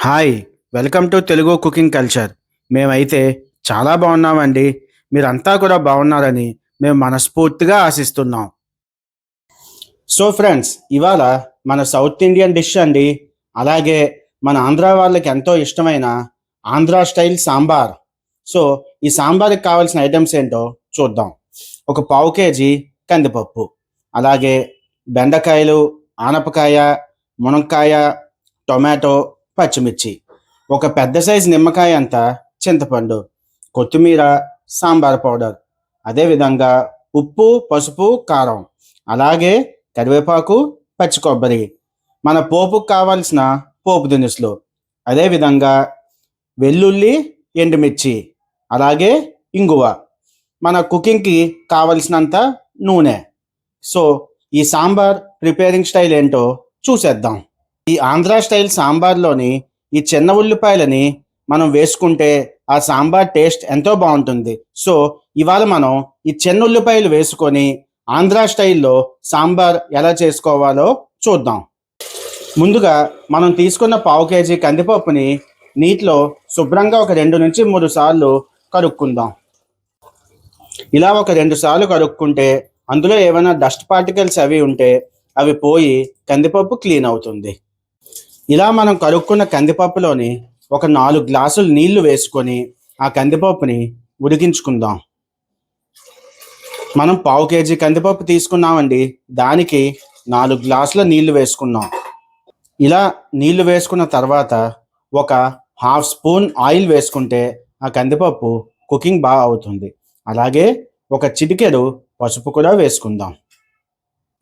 Hi welcome to Telugu cooking culture. మేమైతే చాలా బాగున్నామండి. మీరంతా కూడా బాగున్నారని మేము మనస్ఫూర్తిగా ఆశిస్తున్నాం. సో ఫ్రెండ్స్ ఇవాళ మన సౌత్ ఇండియన్ డిష్ అండి. అలాగే మన ఆంధ్ర వాళ్ళకి ఎంతో ఇష్టమైన ఆంధ్ర స్టైల్ సాంబార్. సో ఈ సాంబార్కి కావాల్సిన ఐటమ్స్ ఏంటో చూద్దాం. ఒక పావు కేజీ కందిపప్పు. అలాగే బెండకాయలు ఆనపకాయ మునక్కాయ టొమాటో పచ్చిమిర్చి. ఒక పెద్ద సైజు నిమ్మకాయ అంత చింతపండు కొత్తిమీర సాంబార్ పౌడర్ అదేవిధంగా ఉప్పు పసుపు కారం అలాగే కరివేపాకు పచ్చి కొబ్బరి. మన పోపుకు కావాల్సిన పోపు దినుసులు అదేవిధంగా వెల్లుల్లి ఎండుమిర్చి అలాగే ఇంగువ. మన కుకింగ్కి కావలసినంత నూనె. సో ఈ సాంబార్ ప్రిపేరింగ్ స్టైల్ ఏంటో చూసేద్దాం. ఈ ఆంధ్ర స్టైల్ సాంబార్లోని ఈ చిన్న ఉల్లిపాయలని మనం వేసుకుంటే ఆ సాంబార్ టేస్ట్ ఎంతో బాగుంటుంది. సో ఇవాళ మనం ఈ చిన్న ఉల్లిపాయలు వేసుకొని ఆంధ్ర స్టైల్లో సాంబార్ ఎలా చేసుకోవాలో చూద్దాం. ముందుగా మనం తీసుకున్న పావు కేజీ కందిపప్పుని నీటిలో శుభ్రంగా ఒక రెండు నుంచి మూడు సార్లు కడుక్కుందాం. ఇలా ఒక రెండు సార్లు కడుక్కుంటే అందులో ఏమైనా డస్ట్ పార్టికల్స్ అవి ఉంటే అవి పోయి కందిపప్పు క్లీన్ అవుతుంది. ఇలా మనం కడుక్కున్న కందిపప్పులోని ఒక నాలుగు గ్లాసులు నీళ్ళు వేసుకొని ఆ కందిపప్పుని ఉడికించుకుందాం. మనం పావు కేజీ కందిపప్పు తీసుకున్నామండి. దానికి నాలుగు గ్లాసుల నీళ్ళు వేసుకున్నాం. ఇలా నీళ్ళు వేసుకున్న తర్వాత ఒక హాఫ్ స్పూన్ ఆయిల్ వేసుకుంటే ఆ కందిపప్పు కుకింగ్ బాగా అవుతుంది. అలాగే ఒక చిటికెడు పసుపు కూడా వేసుకుందాం.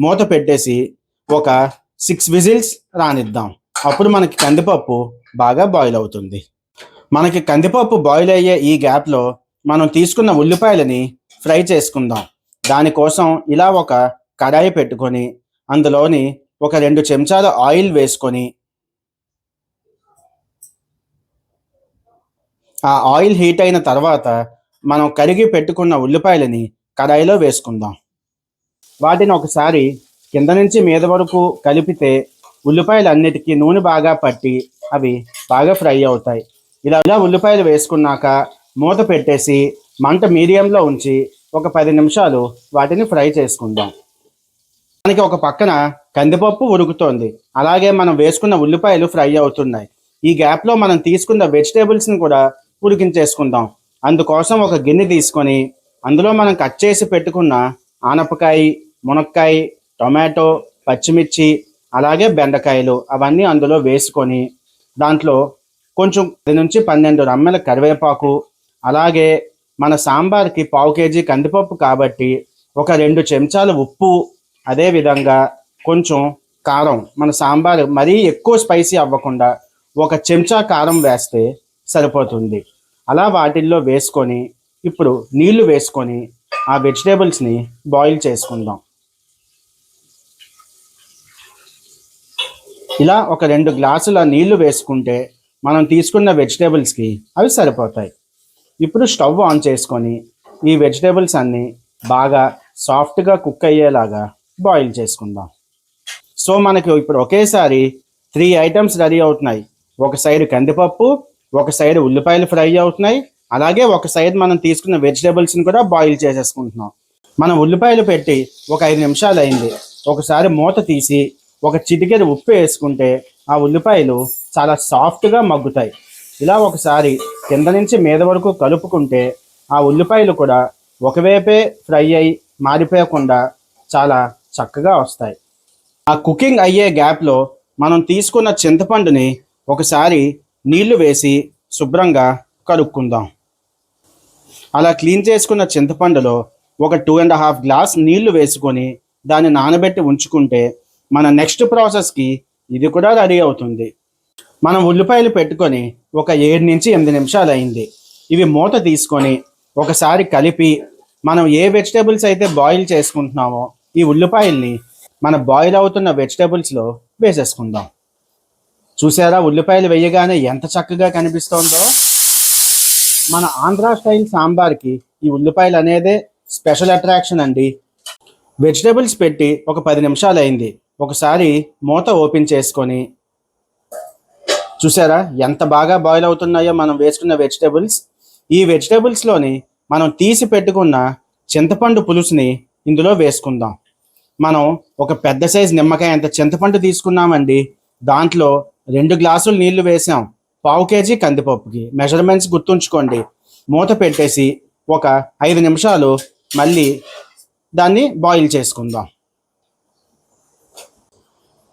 మూత పెట్టేసి ఒక సిక్స్ విజిల్స్ రానిద్దాం. అప్పుడు మనకి కందిపప్పు బాగా బాయిల్ అవుతుంది. మనకి కందిపప్పు బాయిల్ అయ్యే ఈ గ్యాప్లో మనం తీసుకున్న ఉల్లిపాయలని ఫ్రై చేసుకుందాం. దానికోసం ఇలా ఒక కడాయి పెట్టుకొని అందులోని ఒక రెండు చెంచాల ఆయిల్ వేసుకొని ఆ ఆయిల్ హీట్ అయిన తర్వాత మనం కరిగి పెట్టుకున్న ఉల్లిపాయలని కడాయిలో వేసుకుందాం. వాటిని ఒకసారి కింద నుంచి మీద వరకు కలిపితే ఉల్లిపాయలు అన్నిటికీ నూనె బాగా పట్టి అవి బాగా ఫ్రై అవుతాయి. ఇలా ఇలా ఉల్లిపాయలు వేసుకున్నాక మూత పెట్టేసి మంట మీడియంలో ఉంచి ఒక పది నిమిషాలు వాటిని ఫ్రై చేసుకుందాం. మనకి ఒక పక్కన కందిపప్పు ఉడుకుతోంది. అలాగే మనం వేసుకున్న ఉల్లిపాయలు ఫ్రై అవుతున్నాయి. ఈ గ్యాప్లో మనం తీసుకున్న వెజిటేబుల్స్ని కూడా ఉడికించేసుకుందాం. అందుకోసం ఒక గిన్నె తీసుకొని అందులో మనం కట్ చేసి పెట్టుకున్న ఆనపకాయ మునక్కాయ టొమాటో పచ్చిమిర్చి అలాగే బెండకాయలు అవన్నీ అందులో వేసుకొని దాంట్లో కొంచెం పది నుంచి పన్నెండు రమ్మెల కరివేపాకు అలాగే మన సాంబార్కి పావు కేజీ కందిపప్పు కాబట్టి ఒక రెండు చెంచాల ఉప్పు అదేవిధంగా కొంచెం కారం. మన సాంబార్ మరీ ఎక్కువ స్పైసీ అవ్వకుండా ఒక చెంచా కారం వేస్తే సరిపోతుంది. అలా వాటిల్లో వేసుకొని ఇప్పుడు నీళ్ళు వేసుకొని ఆ వెజిటేబుల్స్ని బాయిల్ చేసుకుందాం. ఇలా ఒక రెండు గ్లాసుల నీళ్ళు వేసుకుంటే మనం తీసుకున్న వెజిటేబుల్స్కి అవి సరిపోతాయి. ఇప్పుడు స్టవ్ ఆన్ చేసుకొని ఈ వెజిటేబుల్స్ అన్నీ బాగా సాఫ్ట్గా కుక్ అయ్యేలాగా బాయిల్ చేసుకుందాం. సో మనకి ఇప్పుడు ఒకేసారి త్రీ ఐటమ్స్ రెడీ అవుతున్నాయి. ఒక సైడ్ కందిపప్పు ఒక సైడ్ ఉల్లిపాయలు ఫ్రై అవుతున్నాయి. అలాగే ఒక సైడ్ మనం తీసుకున్న వెజిటేబుల్స్ని కూడా బాయిల్ చేసేసుకుంటున్నాం. మనం ఉల్లిపాయలు పెట్టి ఒక ఐదు నిమిషాలు అయింది. ఒకసారి మూత తీసి ఒక చిటికెడు ఉప్పు వేసుకుంటే ఆ ఉల్లిపాయలు చాలా సాఫ్ట్గా మగ్గుతాయి. ఇలా ఒకసారి కింద నుంచి మీద వరకు కలుపుకుంటే ఆ ఉల్లిపాయలు కూడా ఒకవైపే ఫ్రై అయి మారిపోయకుండా చాలా చక్కగా వస్తాయి. ఆ కుకింగ్ అయ్యే గ్యాప్లో మనం తీసుకున్న చింతపండుని ఒకసారి నీళ్ళు వేసి శుభ్రంగా కలుపుకుందాం అలా క్లీన్ చేసుకున్న చింతపండులో ఒక టూ అండ్ హాఫ్ గ్లాస్ నీళ్ళు వేసుకొని దాన్ని నానబెట్టి ఉంచుకుంటే మన నెక్స్ట్ ప్రాసెస్కి ఇది కూడా రెడీ అవుతుంది. మనం ఉల్లిపాయలు పెట్టుకొని ఒక ఏడు నుంచి ఎనిమిది నిమిషాలు అయింది. ఇవి మూత తీసుకొని ఒకసారి కలిపి మనం ఏ వెజిటేబుల్స్ అయితే బాయిల్ చేసుకుంటున్నామో ఈ ఉల్లిపాయల్ని మన బాయిల్ అవుతున్న వెజిటేబుల్స్లో వేసేసుకుందాం. చూసారా ఉల్లిపాయలు వేయగానే ఎంత చక్కగా కనిపిస్తోందో? మన ఆంధ్ర స్టైల్ సాంబార్కి ఈ ఉల్లిపాయలు అనేదే స్పెషల్ అట్రాక్షన్ అండి. వెజిటేబుల్స్ పెట్టి ఒక పది నిమిషాలు అయింది. ఒకసారి మూత ఓపెన్ చేసుకొని చూసారా ఎంత బాగా బాయిల్ అవుతున్నాయో మనం వేసుకున్న వెజిటేబుల్స్ ఈ వెజిటేబుల్స్లోని మనం తీసి పెట్టుకున్న చింతపండు పులుసుని ఇందులో వేసుకుందాం. మనం ఒక పెద్ద సైజ్ నిమ్మకాయ అంత చింతపండు తీసుకున్నామండి. దాంట్లో రెండు గ్లాసులు నీళ్ళు వేసాం. పావు కేజీ కందిపప్పుకి. మెజర్మెంట్స్ గుర్తుంచుకోండి. మూత పెట్టేసి ఒక ఐదు నిమిషాలు మళ్ళీ దాన్ని బాయిల్ చేసుకుందాం.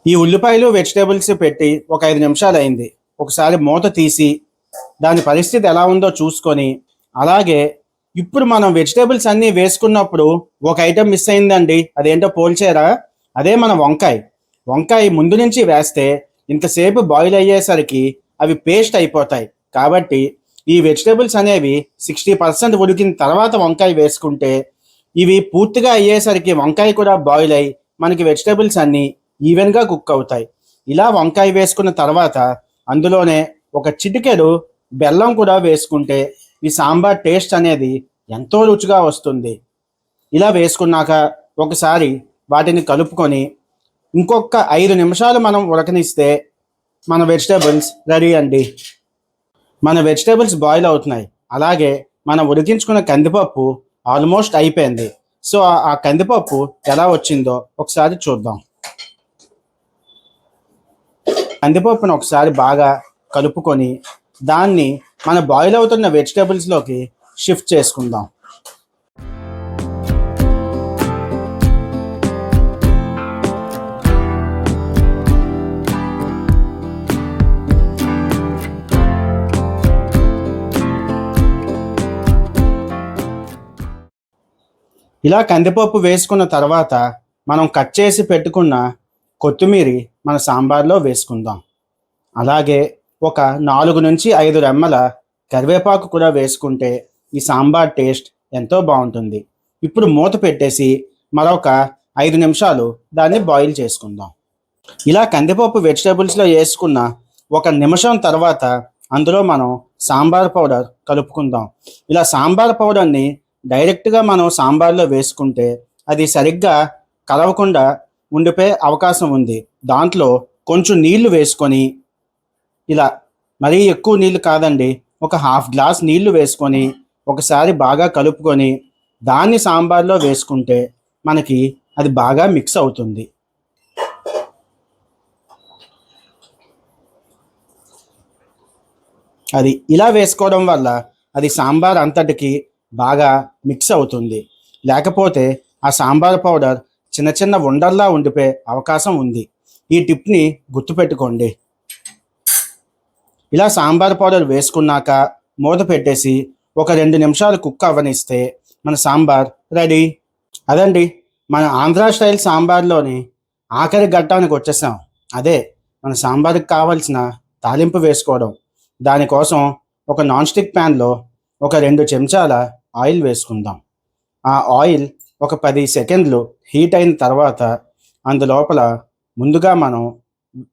ఈ ఉల్లిపాయలు వెజిటేబుల్స్ పెట్టి ఒక ఐదు నిమిషాలు అయింది ఒకసారి మూత తీసి దాని పరిస్థితి ఎలా ఉందో చూసుకొని అలాగే ఇప్పుడు మనం వెజిటేబుల్స్ అన్నీ వేసుకున్నప్పుడు ఒక ఐటెం మిస్ అయిందండి. అదేంటో పోల్చారా? అదే మన వంకాయ. వంకాయ ముందు నుంచి వేస్తే ఇంతసేపు బాయిల్ అయ్యేసరికి అవి పేస్ట్ అయిపోతాయి. కాబట్టి ఈ వెజిటేబుల్స్ అనేవి సిక్స్టీ పర్సెంట్ ఉడికిన తర్వాత వంకాయ వేసుకుంటే ఇవి పూర్తిగా అయ్యేసరికి వంకాయ కూడా బాయిల్ అయ్యి మనకి వెజిటేబుల్స్ అన్నీ ఈవెన్గా కుక్ అవుతాయి ఇలా వంకాయ వేసుకున్న తర్వాత అందులోనే ఒక చిటికెడు బెల్లం కూడా వేసుకుంటే ఈ సాంబార్ టేస్ట్ అనేది ఎంతో రుచిగా వస్తుంది. ఇలా వేసుకున్నాక ఒకసారి వాటిని కలుపుకొని ఇంకొక ఐదు నిమిషాలు మనం ఉడకనిస్తే మన వెజిటేబుల్స్ రెడీ అండి. మన వెజిటేబుల్స్ బాయిల్ అవుతున్నాయి. అలాగే మనం ఉడికించుకున్న కందిపప్పు ఆల్మోస్ట్ అయిపోయింది. సో ఆ- ఆ కందిపప్పు ఎలా వచ్చిందో ఒకసారి చూద్దాం. కందిపప్పును ఒకసారి బాగా కలుపుకొని దాన్ని మన బాయిల్ అవుతున్న వెజిటేబుల్స్లోకి షిఫ్ట్ చేసుకుందాం. ఇలా కందిపప్పు వేసుకున్న తర్వాత మనం కట్ చేసి పెట్టుకున్న కొత్తిమీరి మన సాంబార్లో వేసుకుందాం. అలాగే ఒక నాలుగు నుంచి ఐదు రెమ్మల కరివేపాకు కూడా వేసుకుంటే ఈ సాంబార్ టేస్ట్ ఎంతో బాగుంటుంది. ఇప్పుడు మూత పెట్టేసి మరొక ఐదు నిమిషాలు దాన్ని బాయిల్ చేసుకుందాం. ఇలా కందిపప్పు వెజిటేబుల్స్లో వేసుకున్న ఒక నిమిషం తర్వాత అందులో మనం సాంబార్ పౌడర్ కలుపుకుందాం. ఇలా సాంబార్ పౌడర్ని డైరెక్ట్గా మనం సాంబార్లో వేసుకుంటే అది సరిగ్గా కలవకుండా ఉండిపోయే అవకాశం ఉంది. దాంట్లో కొంచెం నీళ్ళు వేసుకొని ఇలా మరీ ఎక్కువ నీళ్ళు కాదండి ఒక హాఫ్ గ్లాస్ నీళ్ళు వేసుకొని ఒకసారి బాగా కలుపుకొని దాన్ని సాంబార్లో వేసుకుంటే మనకి అది బాగా మిక్స్ అవుతుంది. అది ఇలా వేసుకోవడం వల్ల అది సాంబార్ అంతటికి బాగా మిక్స్ అవుతుంది. లేకపోతే ఆ సాంబార్ పౌడర్ చిన్న చిన్న ఉండల్లా ఉండిపోయే అవకాశం ఉంది. ఈ టిప్ని గుర్తుపెట్టుకోండి. ఇలా సాంబార్ పౌడర్ వేసుకున్నాక మూత పెట్టేసి ఒక రెండు నిమిషాలు కుక్ అవ్వనిస్తే మన సాంబార్ రెడీ. అదండి మన ఆంధ్ర స్టైల్ సాంబార్లోని ఆఖరి ఘట్టానికి వచ్చేసాం. అదే మన సాంబార్కి కావాల్సిన తాలింపు వేసుకోవడం. దానికోసం ఒక నాన్ స్టిక్ ప్యాన్లో ఒక రెండు చెంచాల ఆయిల్ వేసుకుందాం. ఆ ఆయిల్ ఒక పది సెకండ్లు హీట్ అయిన తర్వాత అందులోపల ముందుగా మనం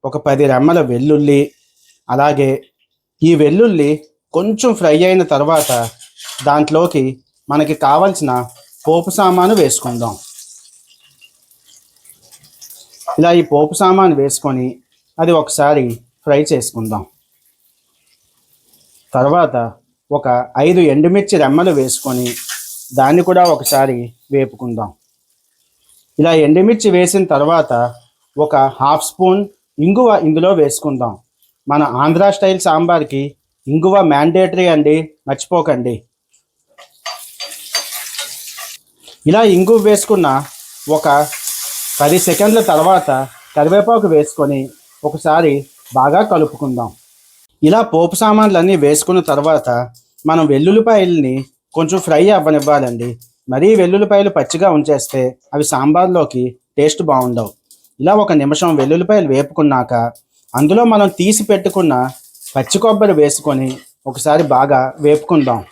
ఒక పది రెమ్మల వెల్లుల్లి అలాగే ఈ వెల్లుల్లి కొంచెం ఫ్రై అయిన తర్వాత దాంట్లోకి మనకి కావలసిన పోపు సామాను వేసుకుందాం. ఇలా ఈ పోపు సామాను వేసుకొని అది ఒకసారి ఫ్రై చేసుకుందాం. తర్వాత ఒక ఐదు ఎండుమిర్చి రెమ్మలు వేసుకొని దాన్ని కూడా ఒకసారి వేపుకుందాం. ఇలా ఎండుమిర్చి వేసిన తర్వాత ఒక హాఫ్ స్పూన్ ఇంగువ ఇందులో వేసుకుందాం. మన ఆంధ్ర స్టైల్ సాంబార్కి ఇంగువ మ్యాండేటరీ అండి మర్చిపోకండి. ఇలా ఇంగువ వేసుకున్న ఒక పది సెకండ్ల తర్వాత కరివేపాకు వేసుకొని ఒకసారి బాగా కలుపుకుందాం. ఇలా పోపు సామాన్లన్నీ వేసుకున్న తర్వాత మనం వెల్లుల్లిపాయల్ని కొంచెం ఫ్రై అవ్వనివ్వాలండి. మరీ వెల్లుల్లిపాయలు పచ్చిగా ఉంచేస్తే అవి సాంబార్లోకి టేస్ట్ బాగుండవు. ఇలా ఒక నిమిషం వెల్లుల్లిపాయలు వేపుకున్నాక అందులో మనం తీసి పెట్టుకున్న పచ్చి కొబ్బరి వేసుకొని ఒకసారి బాగా వేపుకుందాం.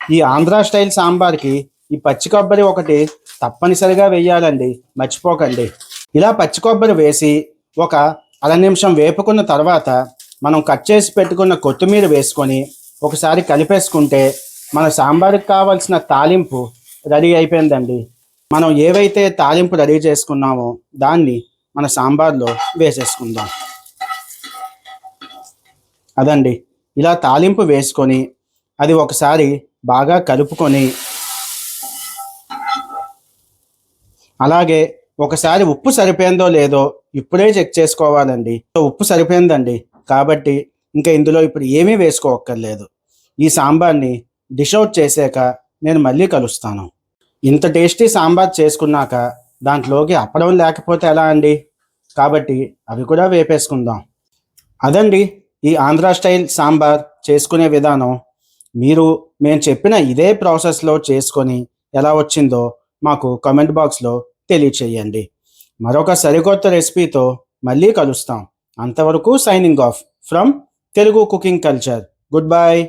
ఈ ఆంధ్ర స్టైల్ సాంబార్కి ఈ పచ్చి కొబ్బరి ఒకటి తప్పనిసరిగా వేయాలండి. మర్చిపోకండి. ఇలా పచ్చి కొబ్బరి వేసి ఒక అర నిమిషం వేపుకున్న తర్వాత మనం కట్ చేసి పెట్టుకున్న కొత్తిమీర వేసుకొని ఒకసారి కలిపేసుకుంటే మన సాంబార్కి కావాల్సిన తాలింపు రెడీ అయిపోయిందండి. మనం ఏవైతే తాలింపు రెడీ చేసుకున్నామో దాన్ని మన సాంబార్లో వేసేసుకుందాం. అదండి. ఇలా తాలింపు వేసుకొని అది ఒకసారి బాగా కలుపుకొని అలాగే ఒకసారి ఉప్పు సరిపోయిందో లేదో ఇప్పుడే చెక్ చేసుకోవాలండి. ఉప్పు సరిపోయిందండి. కాబట్టి ఇంకా ఇందులో ఇప్పుడు ఏమీ వేసుకోవక్కర్లేదు ఈ సాంబార్ని డిష్ అవుట్ చేసాక నేను మళ్ళీ కలుస్తాను. ఇంత టేస్టీ సాంబార్ చేసుకున్నాక దాంట్లోకి అప్పడం లేకపోతే ఎలా అండి? కాబట్టి అవి కూడా వేపేసుకుందాం. అదండి ఈ ఆంధ్ర స్టైల్ సాంబార్ చేసుకునే విధానం. మీరు మేము చెప్పిన ఇదే ప్రాసెస్లో చేసుకొని ఎలా వచ్చిందో మాకు కామెంట్ బాక్స్లో తెలియచేయండి. మరొక సరికొత్త రెసిపీతో మళ్ళీ కలుస్తాం. అంతవరకు signing off from Telugu cooking culture. Good bye